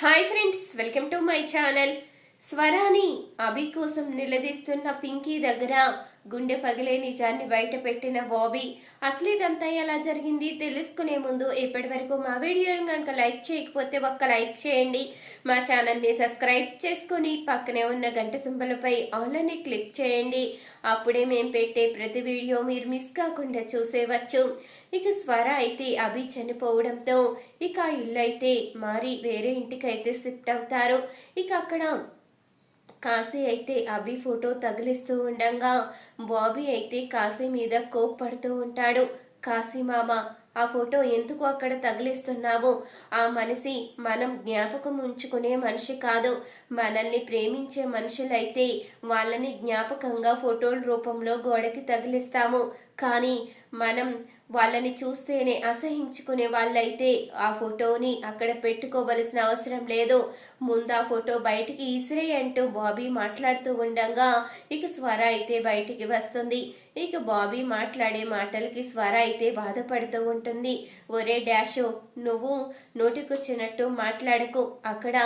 Hi friends welcome to my channel. స్వరాని Abhi కోసం నిలదీస్తున్న పింకీ దగ్గర గుండె పగిలే నిజాన్ని బయట పెట్టిన బాబీ అసలు ఇదంతా ఎలా జరిగింది తెలుసుకునే ముందు ఇప్పటి వరకు మా వీడియోని కనుక లైక్ చేయకపోతే ఒక్క లైక్ చేయండి. మా ఛానల్ని సబ్స్క్రైబ్ చేసుకొని పక్కనే ఉన్న గంట సింబలపై ఆల్ అని క్లిక్ చేయండి. అప్పుడే మేము పెట్టే ప్రతి వీడియో మీరు మిస్ కాకుండా చూసేవచ్చు. ఇక స్వర అయితే అభి చనిపోవడంతో ఇక ఆ ఇల్లు అయితే మారి వేరే ఇంటికి అయితే షిఫ్ట్ అవుతారు. ఇక అక్కడ కాశీ అయితే అభి ఫోటో తగిలిస్తూ ఉండగా. బాబీ అయితే కాశీ మీద కోప్పడుతూ ఉంటాడు. కాశీ మామ ఆ ఫోటో ఎందుకు అక్కడ తగిలిస్తున్నావు? ఆ మనిషి మనం జ్ఞాపకం ఉంచుకునే మనిషి కాదు. మనల్ని ప్రేమించే మనుషులైతే వాళ్ళని జ్ఞాపకంగా ఫోటోల రూపంలో గోడకి తగిలిస్తాము. కానీ మనం వాళ్ళని చూస్తేనే అసహించుకునే వాళ్ళైతే ఆ ఫోటోని అక్కడ పెట్టుకోవలసిన అవసరం లేదు. ముందు ఆ ఫోటో బయటికి ఇసిరే అంటూ బాబీ మాట్లాడుతూ ఉండగా ఇక స్వర అయితే బయటికి వస్తుంది. ఇక బాబీ మాట్లాడే మాటలకి స్వర అయితే బాధపడుతూ ఉంటుంది. ఒరే డాషో నువ్వు నోటికొచ్చినట్టు మాట్లాడకు. అక్కడ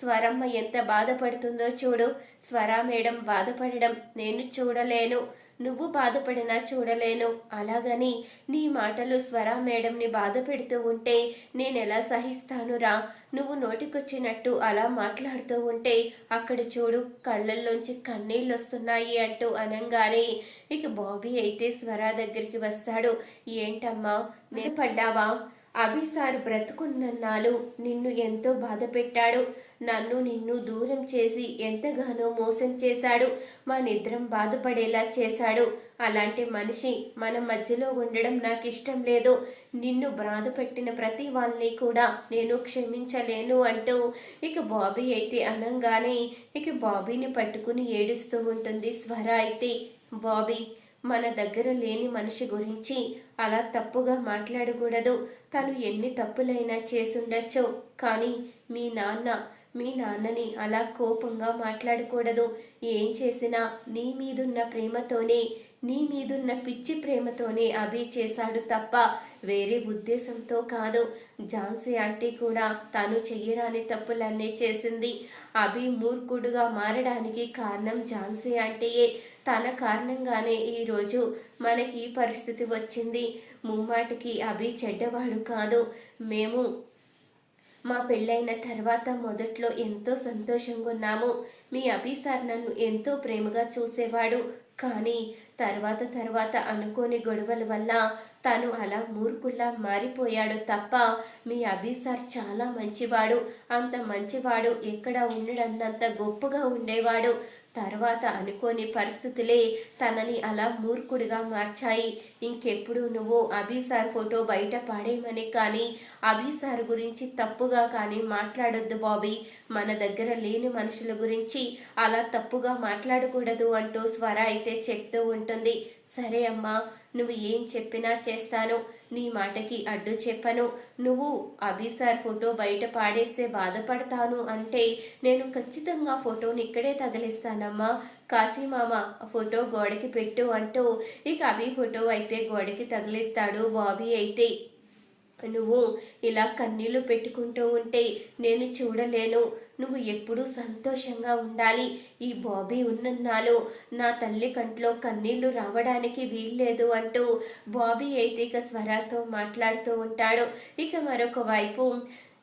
స్వరమ్మ ఎంత బాధపడుతుందో చూడు. స్వర మేడం బాధపడడం నేను చూడలేను. నువ్వు బాధపడినా చూడలేను. అలాగని నీ మాటలు స్వర మేడంని బాధ పెడుతూ ఉంటే నేనెలా సహిస్తానురా? నువ్వు నోటికొచ్చినట్టు అలా మాట్లాడుతూ ఉంటే అక్కడ చూడు కళ్ళల్లోంచి కన్నీళ్ళు వస్తున్నాయి అంటూ అనంగానే ఇక బాబీ అయితే స్వర దగ్గరికి వస్తాడు. ఏంటమ్మా? నేను పడ్డావా? అభిసారు బ్రతుకున్నన్నాళ్ళు నిన్ను ఎంతో బాధ పెట్టాడు నన్ను నిన్ను దూరం చేసి ఎంతగానో మోసం చేశాడు. మా నిద్రం బాధపడేలా చేశాడు. అలాంటి మనిషి మన మధ్యలో ఉండడం నాకు ఇష్టం లేదు. నిన్ను బాధ పెట్టిన ప్రతి వాళ్ళని కూడా నేను క్షమించలేను అంటూ ఇక బాబీ అయితే అనంగానే ఇక బాబీని పట్టుకుని ఏడుస్తూ ఉంటుంది స్వర అయితే. బాబీ మన దగ్గర లేని మనిషి గురించి అలా తప్పుగా మాట్లాడకూడదు. తను ఎన్ని తప్పులైనా చేసుండొచ్చో. కానీ మీ నాన్న మీ నాన్నని అలా కోపంగా మాట్లాడకూడదు. ఏం చేసినా నీ మీదున్న ప్రేమతోనే నీ మీదున్న పిచ్చి ప్రేమతోనే అభి చేశాడు తప్ప వేరే ఉద్దేశంతో కాదు. ఝాన్సీ ఆంటీ కూడా తను చెయ్యరాని తప్పులన్నీ చేసింది. అభి మూర్ఖుడుగా మారడానికి కారణం ఝాన్సీ ఆంటీయే. తన కారణంగానే ఈరోజు మనకి ఈ పరిస్థితి వచ్చింది. ముమ్మాటికి అభి చెడ్డవాడు కాదు. మేము మా పెళ్ళైన తర్వాత మొదట్లో ఎంతో సంతోషంగా ఉన్నాము. మీ అభి సార్ నన్ను ఎంతో ప్రేమగా చూసేవాడు. కానీ తర్వాత తర్వాత అనుకోని గొడవల వల్ల తను అలా మూర్ఖుల్లా మారిపోయాడు తప్ప మీ అభి సార్ చాలా మంచివాడు. అంత మంచివాడు ఎక్కడ ఉండడన్నంత గొప్పగా ఉండేవాడు. తర్వాత అనుకోని పరిస్థితులే తనని అలా మూర్ఖుడిగా మార్చాయి. ఇంకెప్పుడు నువ్వు అభిసార్ ఫోటో బయట పాడేయమని కానీ అభిసార్ గురించి తప్పుగా కానీ మాట్లాడొద్దు బాబీ. మన దగ్గర లేని మనుషుల గురించి అలా తప్పుగా మాట్లాడకూడదు అంటూ స్వర అయితే చెప్తూ ఉంటుంది. సరే అమ్మా నువ్వు ఏం చెప్పినా చేస్తాను. నీ మాటకి అడ్డు చెప్పను. నువ్వు అభిసార్ ఫోటో బయట పాడేస్తే బాధపడతాను అంటే నేను ఖచ్చితంగా ఫోటోని ఇక్కడే తగిలిస్తానమ్మా. కాశీమామ ఫోటో గోడకి పెట్టు అంటూ ఇక అభి ఫోటో అయితే గోడకి తగిలిస్తాడు. బాబీ అయితే నువ్వు ఇలా కన్నీళ్ళు పెట్టుకుంటూ ఉంటే నేను చూడలేను. నువ్వు ఎప్పుడూ సంతోషంగా ఉండాలి. ఈ బాబీ ఉన్నన్నాళ్ళు నా తల్లి కంట్లో కన్నీళ్ళు రావడానికి వీల్లేదు అంటూ బాబీ అయితే ఇక స్వరాతో మాట్లాడుతూ ఉంటాడు. ఇక మరొక వైపు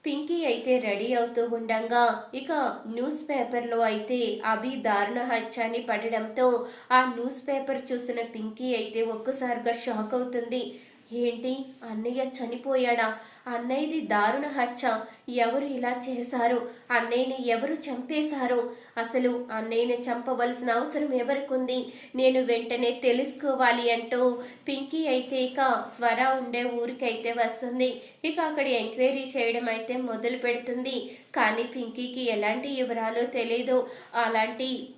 పింకీ అయితే రెడీ అవుతూ ఉండగా. ఇక న్యూస్ పేపర్లో అయితే అభి దారుణ హత్యాన్ని పడడంతో ఆ న్యూస్ పేపర్ చూసిన పింకీ అయితే ఒక్కసారిగా షాక్ అవుతుంది. ఏంటి? అన్నయ్య చనిపోయాడా? అన్నయ్యది దారుణ హత్య. ఎవరు ఇలా చేశారు? అన్నయ్యని ఎవరు చంపేశారు? అసలు అన్నయ్యని చంపవలసిన అవసరం ఎవరికుంది? నేను వెంటనే తెలుసుకోవాలి అంటూ పింకీ అయితే ఇక స్వర ఉండే ఊరికైతే వస్తుంది. ఇక అక్కడ ఎంక్వైరీ చేయడం అయితే మొదలు పెడుతుంది. కానీ పింకీకి ఎలాంటి వివరాలు తెలియదు అలాంటి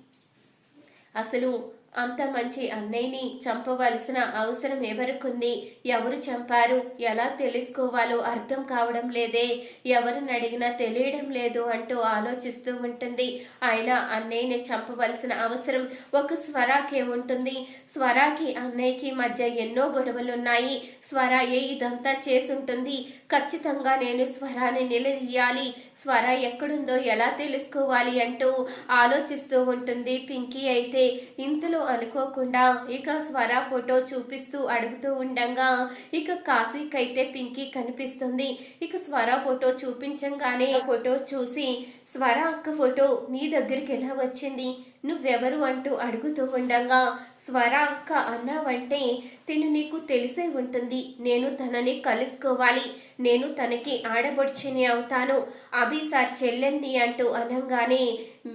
అసలు అంత మంచి అన్నయ్యని చంపవలసిన అవసరం ఎవరికుంది? ఎవరు చంపారు? ఎలా తెలుసుకోవాలో అర్థం కావడం లేదే. ఎవరిని అడిగినా తెలియడం లేదు అంటూ ఆలోచిస్తూ ఉంటుంది. ఆయన అన్నయ్యని చంపవలసిన అవసరం ఒక స్వరాకే ఉంటుంది. స్వరాకి అన్నయ్యకి మధ్య ఎన్నో గొడవలున్నాయి. స్వరాయే ఇదంతా చేసుంటుంది? ఖచ్చితంగా నేను స్వరాన్ని నిలదీయాలి. స్వర ఎక్కడుందో ఎలా తెలుసుకోవాలి అంటూ ఆలోచిస్తూ ఉంటుంది పింకీ అయితే. ఇంతలో అనుకోకుండా ఇక స్వర ఫోటో చూపిస్తూ అడుగుతూ ఉండగా. ఇక కాశీకైతే పింకీ కనిపిస్తుంది. ఇక స్వర ఫోటో చూపించంగానే ఫోటో చూసి స్వర అక్క ఫోటో నీ దగ్గరికి ఎలా వచ్చింది? నువ్వెవరు? అంటూ అడుగుతూ ఉండగా. స్వరాంక అక్క అన్నావంటే తిను నీకు తెలిసే ఉంటుంది. నేను తనని కలుసుకోవాలి. నేను తనకి ఆడబొడిచిని అవుతాను. అభి సార్ చెల్లెండి అంటూ అనగానే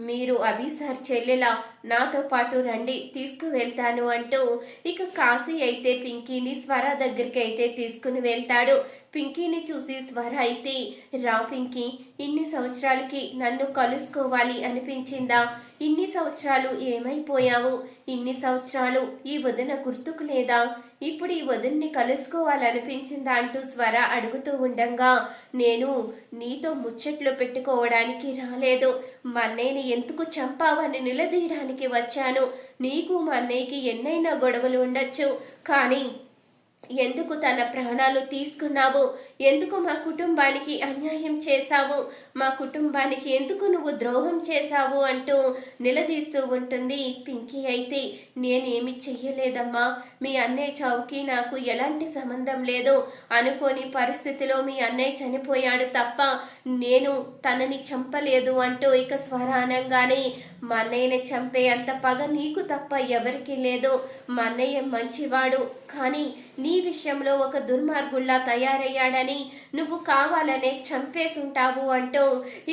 మీరు అభి సార్ చెల్లెలా నాతో పాటు రండి తీసుకువెళ్తాను అంటూ ఇక కాశీ అయితే పింకీని స్వర దగ్గరికి అయితే తీసుకుని వెళ్తాడు. పింకీని చూసి స్వర అయితే రా పింకీ ఇన్ని సంవత్సరాలకి నన్ను కలుసుకోవాలి అనిపించిందా? ఇన్ని సంవత్సరాలు ఏమైపోయావు? ఇన్ని సంవత్సరాలు ఈ వదిన గుర్తుకు లేదా? ఇప్పుడు ఈ వదిన్ని కలుసుకోవాలనిపించిందా అంటూ స్వర అడుగుతూ ఉండగా. నేను నీతో ముచ్చట్లు పెట్టుకోవడానికి రాలేదు. మా అన్నయ్యని ఎందుకు చంపావని నిలదీయడానికి వచ్చాను. నీకు మా అన్నయ్యకి ఎన్నైనా గొడవలు ఉండొచ్చు. కానీ ఎందుకు తన ప్రాణాలు తీసుకున్నావు? ఎందుకు మా కుటుంబానికి అన్యాయం చేశావు? మా కుటుంబానికి ఎందుకు నువ్వు ద్రోహం చేశావు? అంటూ నిలదీస్తూ ఉంటుంది పింకీ అయితే. నేనేమి చెయ్యలేదమ్మా. మీ అన్నయ్య చావుకి నాకు ఎలాంటి సంబంధం లేదు. అనుకోని పరిస్థితిలో మీ అన్నయ్య చనిపోయాడు తప్ప నేను తనని చంపలేదు అంటూ ఇక స్వరానంగానే మా అన్నయ్యని చంపే అంత పగ నీకు తప్ప ఎవరికీ లేదు. మా అన్నయ్య మంచివాడు. కానీ నీ విషయంలో ఒక దుర్మార్గుల్లా తయారయ్యాడని నువ్వు కావాలనే చంపేసుంటావు అంటూ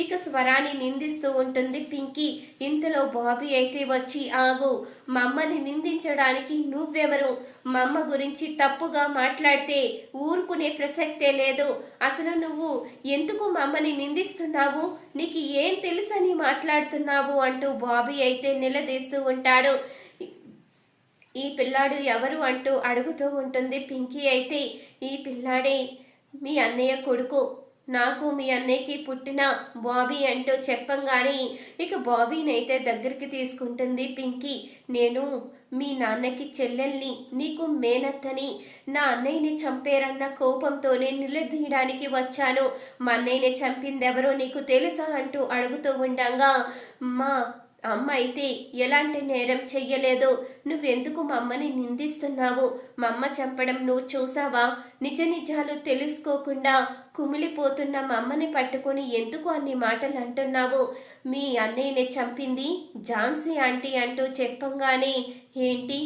ఇక స్వరాన్ని నిందిస్తూ ఉంటుంది పింకీ. ఇంతలో బాబీ అయితే వచ్చి ఆగు మమ్మని నిందించడానికి నువ్వెవరు? మా అమ్మ గురించి తప్పుగా మాట్లాడితే ఊరుకునే ప్రసక్తే లేదు. అసలు నువ్వు ఎందుకు మమ్మని నిందిస్తున్నావు? నీకు ఏం తెలుసని మాట్లాడుతున్నావు? అంటూ బాబీ అయితే నిలదీస్తూ ఉంటాడు. ఈ పిల్లాడు ఎవరు అంటూ అడుగుతూ ఉంటుంది పింకీ. అయితే ఈ పిల్లాడే మీ అన్నయ్య కొడుకు నాకు మీ అన్నయ్యకి పుట్టిన బాబీ అంటూ చెప్పంగానే ఇక బాబీని అయితే దగ్గరికి తీసుకుంటుంది పింకీ. నేను మీ నాన్నకి చెల్లెల్ని నీకు మేనత్తని నా అన్నయ్యని చంపారన్న కోపంతోనే నిలదీయడానికి వచ్చాను. మా అన్నయ్యని చంపిందెవరో నీకు తెలుసా? అంటూ అడుగుతూ ఉండగా మా అమ్మ అయితే ఎలాంటి నేరం చెయ్యలేదు నువ్వెందుకు మా అమ్మని నిందిస్తున్నావు? మా అమ్మ చంపడం నువ్వు చూసావా? నిజ నిజాలు తెలుసుకోకుండా కుమిలిపోతున్న మా అమ్మని పట్టుకొని ఎందుకు అన్ని మాటలు అంటున్నావు? మీ అన్నయ్యని చంపింది ఝాన్సీ ఆంటీ అంటూ చెప్పంగానే ఏంటి?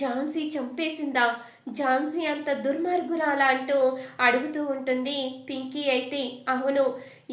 ఝాన్సీ చంపేసిందా? ఝాన్సీ అంత దుర్మార్గురాలా? అంటూ అడుగుతూ ఉంటుంది పింకీ అయితే అవును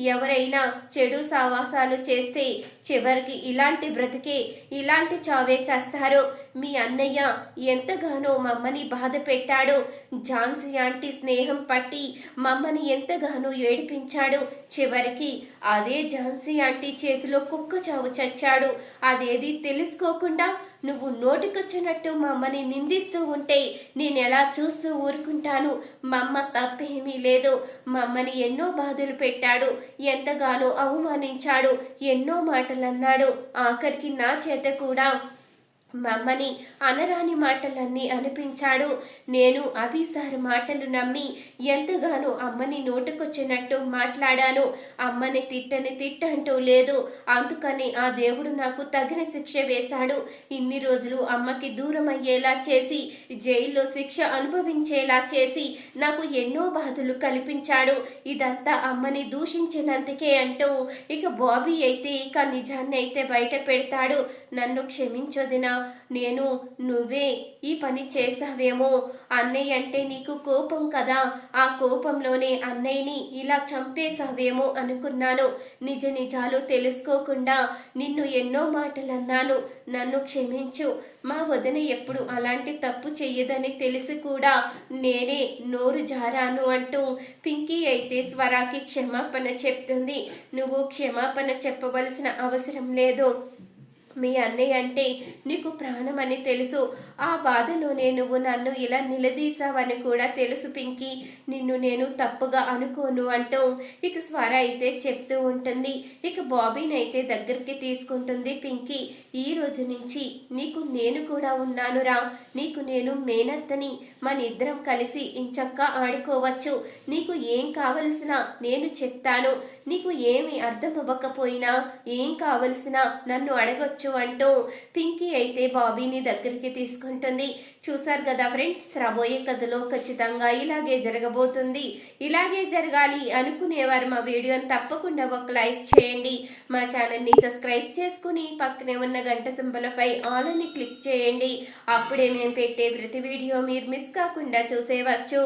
ఎవరైనా చెడు సావాసాలు చేస్తే చివరికి ఇలాంటి బ్రతికే ఇలాంటి చావే చేస్తారు. మీ అన్నయ్య ఎంతగానో మమ్మని బాధ పెట్టాడు. ఝాన్సీ ఆంటీ స్నేహం పట్టి మమ్మని ఎంతగానో ఏడిపించాడు. చివరికి అదే ఝాన్సీ ఆంటీ చేతిలో కుక్క చావు చచ్చాడు. అదేది తెలుసుకోకుండా నువ్వు నోటికొచ్చినట్టు మమ్మని నిందిస్తూ ఉంటే నేను ఎలా చూస్తూ ఊరుకుంటాను? మమ్మ తప్పేమీ లేదు. మమ్మని ఎన్నో బాధలు పెట్టాడు. ఎంతగానో అవమానించాడు. ఎన్నో మాటలు అన్నాడు ఆఖరికి నా చేత కూడా మమ్మని అనరాని మాటలన్నీ అనిపించాడు. నేను అభిసార్ మాటలు నమ్మి ఎంతగానో అమ్మని నోటుకొచ్చినట్టు మాట్లాడాను. అమ్మని తిట్టని తిట్టంటూ లేదు. అందుకని ఆ దేవుడు నాకు తగిన శిక్ష వేశాడు. ఇన్ని రోజులు అమ్మకి దూరం అయ్యేలా చేసి జైల్లో శిక్ష అనుభవించేలా చేసి నాకు ఎన్నో బాధలు కల్పించాడు. ఇదంతా అమ్మని దూషించినందుకే అంటూ ఇక బాబీ అయితే ఇక నిజాన్ని అయితే బయట పెడతాడు. నన్ను క్షమించొదినా నేను నువ్వే ఈ పని చేస్తావేమో అన్నయ్య అంటే నీకు కోపం కదా. ఆ కోపంలోనే అన్నయ్యని ఇలా చంపేశావేమో అనుకున్నాను. నిజ నిజాలు తెలుసుకోకుండా నిన్ను ఎన్నో మాటలు అన్నాను నన్ను క్షమించు. మా వదిన ఎప్పుడు అలాంటి తప్పు చెయ్యదని తెలిసి కూడా. నేనే నోరు జారాను అంటూ పింకీ అయితే స్వరాకి క్షమాపణ చెప్తుంది. నువ్వు క్షమాపణ చెప్పవలసిన అవసరం లేదు. మీ అన్నయ్య అంటే నీకు ప్రాణమని తెలుసు. ఆ బాధలోనే నువ్వు నన్ను ఇలా నిలదీశావని కూడా తెలుసు పింకి. నిన్ను నేను తప్పుగా అనుకోను అంటూ ఇక స్వర అయితే చెప్తూ ఉంటుంది. ఇక బాబీని అయితే దగ్గరికి తీసుకుంటుంది పింకి. ఈ రోజు నుంచి నీకు నేను కూడా ఉన్నానురా. నీకు నేను మేనత్తని. మన ఇద్దరం కలిసి ఇంచక్క ఆడుకోవచ్చు. నీకు ఏం కావలసిన నేను చెప్తాను. నీకు ఏమి అర్థం అవ్వకపోయినా ఏం కావలసినా నన్ను అడగొచ్చు అంటూ పింకీ అయితే బాబీని దగ్గరికి తీసుకుంటుంది. చూసారు కదా ఫ్రెండ్స్ రాబోయే కథలో ఖచ్చితంగా ఇలాగే జరగబోతుంది. ఇలాగే జరగాలి అనుకునేవారు మా వీడియోని తప్పకుండా ఒక లైక్ చేయండి. మా ఛానల్ని సబ్స్క్రైబ్ చేసుకుని పక్కనే ఉన్న గంట సింబలపై ఆల్ అని క్లిక్ చేయండి. అప్పుడే మేము పెట్టే ప్రతి వీడియో మీరు మిస్ కాకుండా చూసేవచ్చు